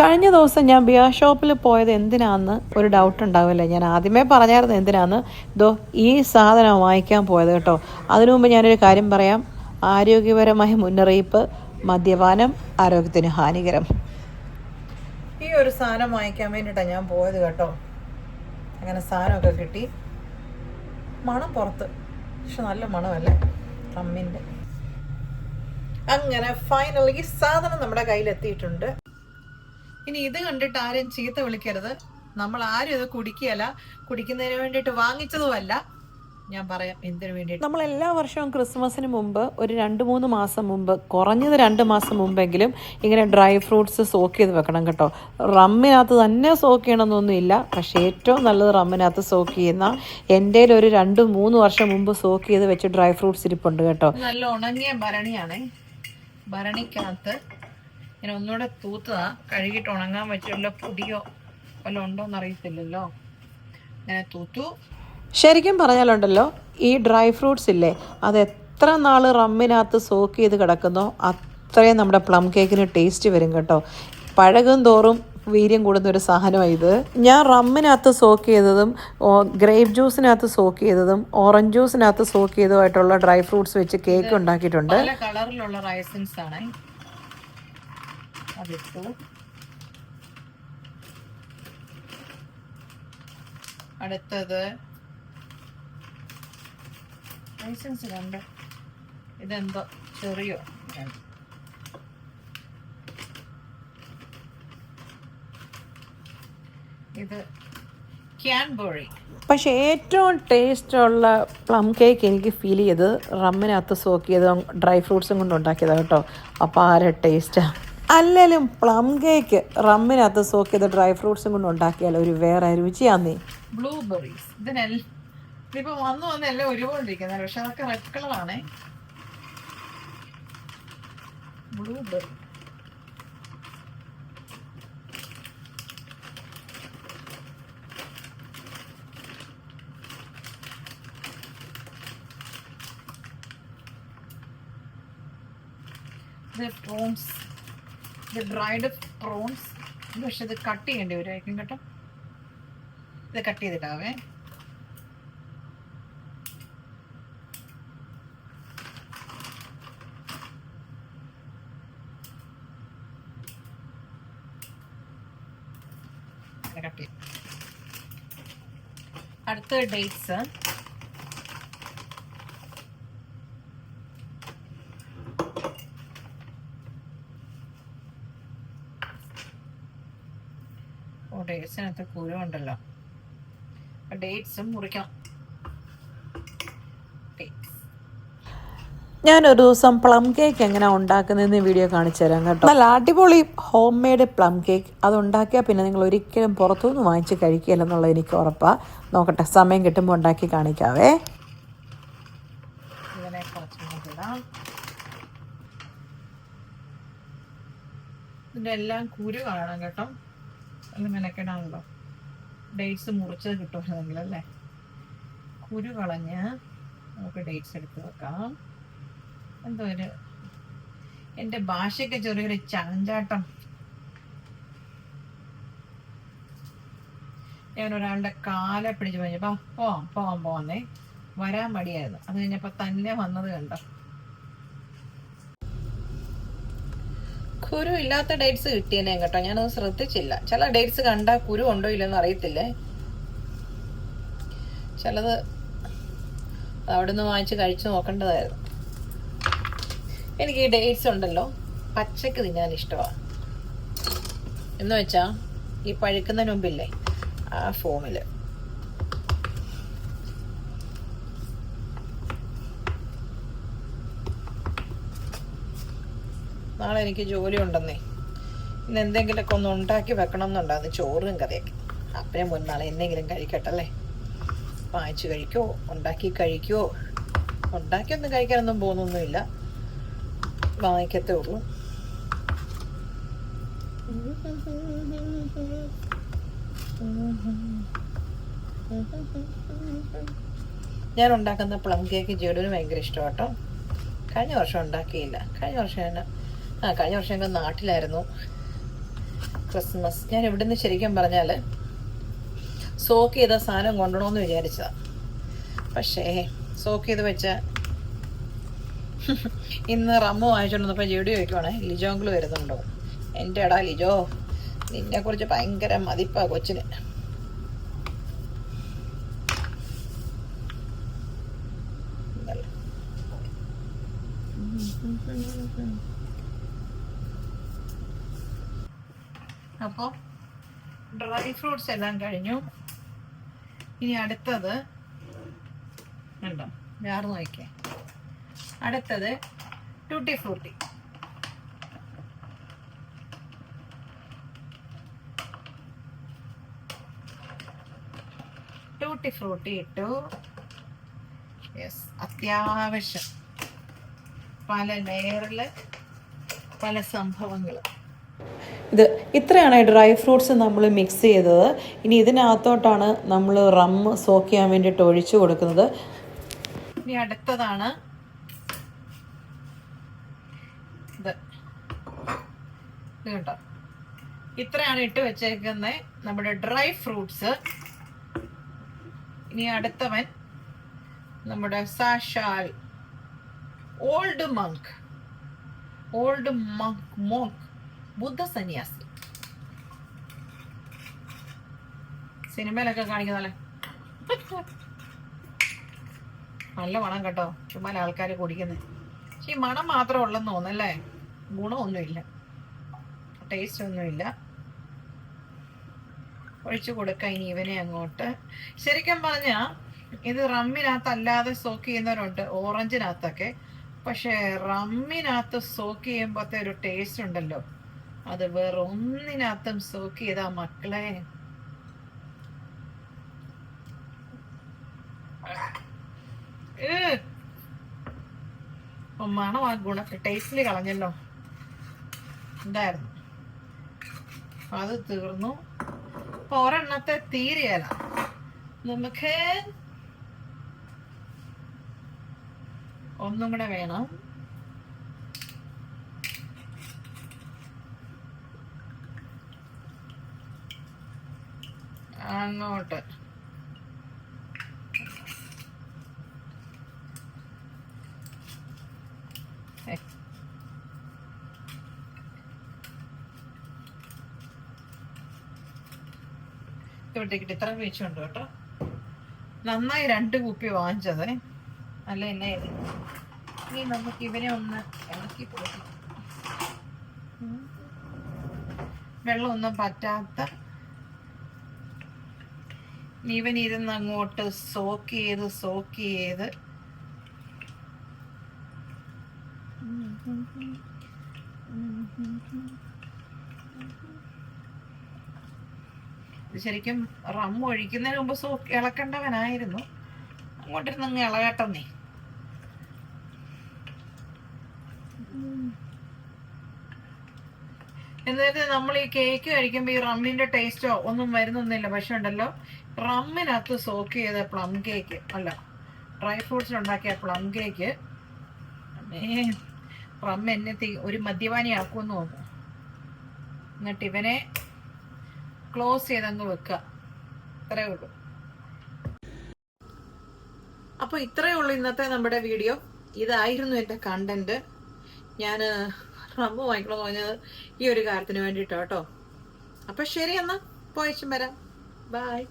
കഴിഞ്ഞ ദിവസം ഞാൻ ബിയർ ഷോപ്പിൽ പോയത് എന്തിനാന്ന് ഒരു ഡൗട്ട് ഉണ്ടാവില്ല. ഞാൻ ആദ്യമേ പറഞ്ഞായിരുന്നു എന്തിനാന്ന്? ഇതോ ഈ സാധനം വാങ്ങിക്കാൻ പോയത് കേട്ടോ. അതിനു മുമ്പ് ഞാനൊരു കാര്യം പറയാം. ആരോഗ്യപരമായ മുന്നറിയിപ്പ് മദ്യപാനം ആരോഗ്യത്തിന് ഹാനികരം. ഈ ഒരു സാധനം വാങ്ങിക്കാൻ വേണ്ടിയിട്ടാണ് ഞാൻ പോയത് കേട്ടോ. അങ്ങനെ സാധനമൊക്കെ കിട്ടി. മണം പുറത്ത്. പക്ഷെ നല്ല മണമല്ലേ? റമ്മിന്റെ. അങ്ങനെ ഫൈനലി സാധനം നമ്മുടെ കയ്യിലെത്തിയിട്ടുണ്ട്. ഇനി ഇത് കണ്ടിട്ട് ആരും ചീത്ത വിളിക്കരുത്. നമ്മൾ ആരും ഇത് കുടിക്കുകയല്ല. കുടിക്കുന്നതിന് വേണ്ടിയിട്ട് വാങ്ങിച്ചതുമല്ല. ഞാൻ പറയാം എന്തിനു വേണ്ടി നമ്മൾ എല്ലാ വർഷവും ക്രിസ്മസിന് മുമ്പ് ഒരു രണ്ട് മൂന്ന് മാസം മുമ്പ് കുറഞ്ഞത് രണ്ട് മാസം മുമ്പെങ്കിലും ഇങ്ങനെ ഡ്രൈ ഫ്രൂട്ട്സ് സോക്ക് ചെയ്ത് വെക്കണം കേട്ടോ. റമ്മിനകത്ത് തന്നെ സോക്ക് ചെയ്യണമെന്നൊന്നുമില്ല. പക്ഷേ ഏറ്റവും നല്ലത് റമ്മിനകത്ത് സോക്ക് ചെയ്യുന്ന എന്റെ ഒരു രണ്ട് മൂന്ന് വർഷം മുമ്പ് സോക്ക് ചെയ്ത് വെച്ച് ഡ്രൈ ഫ്രൂട്ട്സ് ഇരിപ്പുണ്ട് കേട്ടോ. നല്ല ഉണങ്ങിയ ഭരണിയാണ്. ഭരണിക്കകത്ത് ഇങ്ങനെ ഒന്നുകൂടെ തൂത്തതാ. കഴുകിയിട്ട് ഉണങ്ങാൻ വെച്ചുള്ള പൊടിയോ വല്ലതും ഉണ്ടോന്ന് അറിയത്തില്ലല്ലോ. ഇങ്ങനെ തൂത്തു. ശരിക്കും പറഞ്ഞാലുണ്ടല്ലോ ഈ ഡ്രൈ ഫ്രൂട്ട്സ് ഇല്ലേ അത് എത്ര നാൾ റമ്മിനകത്ത് സോക്ക് ചെയ്ത് കിടക്കുന്നോ അത്രയും നമ്മുടെ പ്ലം കേക്കിന് ടേസ്റ്റ് വരും കേട്ടോ. പഴകും തോറും വീര്യം കൂടുന്ന ഒരു സാധനമാണ് ഇത്. ഞാൻ റമ്മിനകത്ത് സോക്ക് ചെയ്തതും ഗ്രേപ്പ് ജ്യൂസിനകത്ത് സോക്ക് ചെയ്തതും ഓറഞ്ച് ജ്യൂസിനകത്ത് സോക്ക് ചെയ്തതുമായിട്ടുള്ള ഡ്രൈ ഫ്രൂട്ട്സ് വെച്ച് കേക്ക് ഉണ്ടാക്കിയിട്ടുണ്ട്. കളറിലുള്ള റൈസിൻസ് ആണ് അതിട്ടു അടുത്തത് ലൈസൻസ് കണ്ട് ഇതെന്തോ ചെറിയോ? ഇത് പക്ഷേ ഏറ്റവും ടേസ്റ്റുള്ള പ്ലം കേക്ക് എനിക്ക് ഫീൽ ചെയ്ത് റമ്മിനകത്ത് സോക്ക് ചെയ്ത് ഡ്രൈ ഫ്രൂട്ട്സും കൊണ്ട് ഉണ്ടാക്കിയതാണ് കേട്ടോ. അപ്പോൾ ആരെ ടേസ്റ്റാണ് അല്ലെങ്കിലും പ്ലം കേക്ക് റമ്മിനകത്ത് സോക്ക് ചെയ്ത് ഡ്രൈ ഫ്രൂട്ട്സും കൊണ്ട് ഉണ്ടാക്കിയാൽ ഒരു വേറെ രുചിയാന്നേ. ബ്ലൂബെറീസ് ഇതിനെല്ലാം ഇതിപ്പോൾ വന്നു വന്ന് എല്ലാം ഒരുപോലിരിക്കുന്നത് പക്ഷെ അതൊക്കെ റെഡ് കളറാണേ ബ്ലൂബെറി ഇത് ഡ്രൈഡ് പ്രോൺസ് പക്ഷെ ഇത് കട്ട് ചെയ്യേണ്ടി വരുമായിരിക്കും കേട്ടോ. ഇത് കട്ട് ചെയ്തിട്ടാവേ. അടുത്ത ഡേറ്റ്സ് ഡേറ്റ്സിനകത്ത് കുരുണ്ടല്ലോ ഡേറ്റ്സും മുറിക്കണം ഞാനൊരു ദിവസം പ്ലം കേക്ക് എങ്ങനെ ഉണ്ടാക്കുന്നതെന്ന് വീഡിയോ കാണിച്ചു തരാം കേട്ടോ. നല്ല അടിപൊളി ഹോം മെയ്ഡ് പ്ലം കേക്ക്. അത് ഉണ്ടാക്കിയാൽ പിന്നെ നിങ്ങൾ ഒരിക്കലും പുറത്തുനിന്ന് വാങ്ങിച്ച് കഴിക്കില്ലെന്നുള്ളത് എനിക്ക് ഉറപ്പാണ് നോക്കട്ടെ സമയം കിട്ടുമ്പോൾ ഉണ്ടാക്കി കാണിക്കാവേ. ഇങ്ങനെ ഇതിന്റെ എല്ലാം കുരു കാണാം കേട്ടോ. നല്ല മെനക്കെടാണല്ലോ ഡേറ്റ്സ് മുറിച്ചത് കിട്ടുമായിരുന്നെങ്കിൽ അല്ലേ കുരു കളഞ്ഞ് നമുക്ക് ഡേറ്റ്സ് എടുത്ത് വെക്കാം. എന്തോ ഒരു എന്റെ ഭാഷയ്ക്ക് ചെറിയൊരു ചാഞ്ചാട്ടം. ഞാൻ ഒരാളുടെ കാലെ പിടിച്ച് പറഞ്ഞപ്പോ പോവാം പോവാം പോവാന്നേ വരാൻ മടിയായിരുന്നു. അത് കഴിഞ്ഞപ്പോ തന്നെ വന്നത് കണ്ടോ? കുരു ഇല്ലാത്ത ഡേറ്റ്സ് കിട്ടിയേനെ കേട്ടോ. ഞാനത് ശ്രദ്ധിച്ചില്ല. ചില ഡേറ്റ്സ് കണ്ടാൽ കുരു ഉണ്ടോ ഇല്ലെന്ന് അറിയത്തില്ലേ? ചിലത് അവിടെ നിന്ന് വാങ്ങിച്ച് കഴിച്ചു നോക്കേണ്ടതായിരുന്നു. എനിക്ക് ഈ ഡേറ്റ്സ് ഉണ്ടല്ലോ. പച്ചക്ക് തിന്നാൻ ഇഷ്ടമാണ്. എന്ന് വെച്ചാ ഈ പഴുക്കുന്നതിന് മുമ്പില്ലേ ആ ഫോമിൽ. നാളെ എനിക്ക് ജോലി ഉണ്ടെന്നേ ഇന്ന് എന്തെങ്കിലുമൊക്കെ ഒന്ന് ഉണ്ടാക്കി വെക്കണം എന്നുണ്ടാകുന്നു ചോറും കറിയൊക്കെ. അപ്പനെ മുന്നാളെ എന്തെങ്കിലും കഴിക്കട്ടല്ലേ? വാങ്ങിച്ചു കഴിക്കോ? ഉണ്ടാക്കി കഴിക്കോ? ഉണ്ടാക്കിയൊന്നും കഴിക്കാനൊന്നും പോകുന്നൊന്നുമില്ല. വാങ്ങിക്കത്തേ ഉള്ളൂ. ഞാൻ ഉണ്ടാക്കുന്ന പ്ലം കേക്ക് ജെഡുവിന് ഭയങ്കര ഇഷ്ടമാട്ടോ. കഴിഞ്ഞ വർഷം ഉണ്ടാക്കിയില്ല. കഴിഞ്ഞ വർഷം ഞാൻ ആ കഴിഞ്ഞ വർഷം ഞങ്ങൾ നാട്ടിലായിരുന്നു. ക്രിസ്മസ്. ഞാൻ ഇവിടുന്ന് ശരിക്കും പറഞ്ഞാൽ സോക്ക് ചെയ്ത സാധനം കൊണ്ടുവരണമെന്ന് വിചാരിച്ചതാ. പക്ഷേ സോക്ക് ചെയ്ത് വെച്ച ഇന്ന് റമ്മ വാങ്ങിച്ചോണ്ടിരുന്നപ്പോൾ ജെഡി ചോദിക്കുവാണേ ലിജോങ്കിൾ വരുന്നുണ്ടോ? എന്റെ എടാ ലിജോ നിന്നെക്കുറിച്ച് ഭയങ്കര മതിപ്പാ കൊച്ചിന്. ഇതല്ല. അപ്പോൾ ഡ്രൈ ഫ്രൂട്ട്സ് എല്ലാം കഴിഞ്ഞു. ഇനി അടുത്തത് ഉണ്ടോ വേറെ നോക്കിയേ. അടുത്തത് ടൂട്ടി ഫ്രൂട്ടി. ടൂട്ടി ഫ്രൂട്ടി ഇട്ടു. യെസ് അത്യാവശ്യം. പല ലെയറിൽ പല സംഭവങ്ങൾ ഇത് ഇത്രയാണ് ഡ്രൈ ഫ്രൂട്ട്സ് നമ്മൾ മിക്സ് ചെയ്തത്. ഇനി ഇതിനകത്തോട്ടാണ് നമ്മൾ റം സോക്ക് ചെയ്യാൻ വേണ്ടിയിട്ട് ഒഴിച്ചു കൊടുക്കുന്നത്. ഇനി അടുത്തതാണ് ഇത്. കേട്ടോ ഇത്രയാണ് ഇട്ട് വെച്ചേക്കുന്നത് നമ്മുടെ ഡ്രൈ ഫ്രൂട്ട്സ് ഇനി അടുത്തവൻ നമ്മുടെ സാഷാൽ Old Monk Old Monk monk ബുദ്ധ സന്യാസി സിനിമയിലൊക്കെ കാണിക്കുന്നല്ലേ നല്ല മണം കേട്ടോ. ചുമ്മാ ആൾക്കാർ കുടിക്കുന്നത് പക്ഷെ ഈ മണം മാത്രം ഉള്ളെന്ന് തോന്നല്ലേ ഗുണമൊന്നുമില്ല. ടേസ്റ്റ് ഒന്നുമില്ല. ഒഴിച്ചു കൊടുക്ക ഇനി ഇവനെ അങ്ങോട്ട്. ശരിക്കും പറഞ്ഞാൽ ഇത് റമ്മിനകത്തല്ലാതെ സോക്ക് ചെയ്യുന്നവരുണ്ട്. ഓറഞ്ചിനകത്തൊക്കെ പക്ഷേ റമ്മിനകത്ത് സോക്ക് ചെയ്യുമ്പോഴത്തെ ഒരു ടേസ്റ്റ് ഉണ്ടല്ലോ. അത് വേറെ ഒന്നിനകത്തും സോക്ക് ചെയ്താ മക്കളെ. മണം ആ ഗുണ ടേസ്റ്റിൽ കളഞ്ഞല്ലോ. എന്തായിരുന്നു? അത് തീർന്നു. അപ്പൊ ഒരെണ്ണത്തെ തീരെയല്ല നമുക്ക് ഒന്നും കൂടെ വേണം. അങ്ങോട്ട്. ഏ. ഇവിടേക്കിട്ട് ഇത്ര വീഴ്ചയുണ്ട് കേട്ടോ. നന്നായി രണ്ട് കുപ്പി വാങ്ങിച്ചത്. അല്ല എന്നെ. ഇനി നമുക്ക് ഇവനെ ഒന്ന് ഇളക്കി വെള്ളം ഒന്നും പറ്റാത്ത ഇവൻ ഇരുന്ന് അങ്ങോട്ട് സോക്ക് ചെയ്ത് സോക്ക് ചെയ്ത് ശരിക്കും റം ഒഴിക്കുന്നതിന് മുമ്പ് സോക്ക് ഇളക്കേണ്ടവനായിരുന്നു. അങ്ങോട്ടിരുന്ന് അങ്ങ് ഇളകട്ടെന്നേ എന്നിട്ട് നമ്മൾ ഈ കേക്ക് കഴിക്കുമ്പോൾ ഈ റമ്മിന്റെ ടേസ്റ്റോ ഒന്നും വരുന്നൊന്നുമില്ല. പക്ഷെ ഉണ്ടല്ലോ റമ്മിനകത്ത് സോക്ക് ചെയ്ത പ്ലം കേക്ക് അല്ല ഡ്രൈ ഫ്രൂട്ട്സിൽ ഉണ്ടാക്കിയ പ്ലം കേക്ക് റം എന്നെ ഒരു മദ്യപാനി ആക്കുമെന്ന് തോന്നുന്നു. എന്നിട്ട് ഇവനെ ക്ലോസ് ചെയ്തങ്ങ് വെക്കുക. അത്രേ ഉള്ളൂ. അപ്പോൾ ഇത്രയേ ഉള്ളൂ ഇന്നത്തെ നമ്മുടെ വീഡിയോ ഇതായിരുന്നു എന്റെ കണ്ടന്റ് ഞാൻ റമ്മ് വാങ്ങിക്കണം പറഞ്ഞത് ഈ ഒരു കാര്യത്തിന് വേണ്ടിയിട്ടോ കേട്ടോ. അപ്പൊ ശരി എന്നാ പോയച്ചും വരാം. ബായ്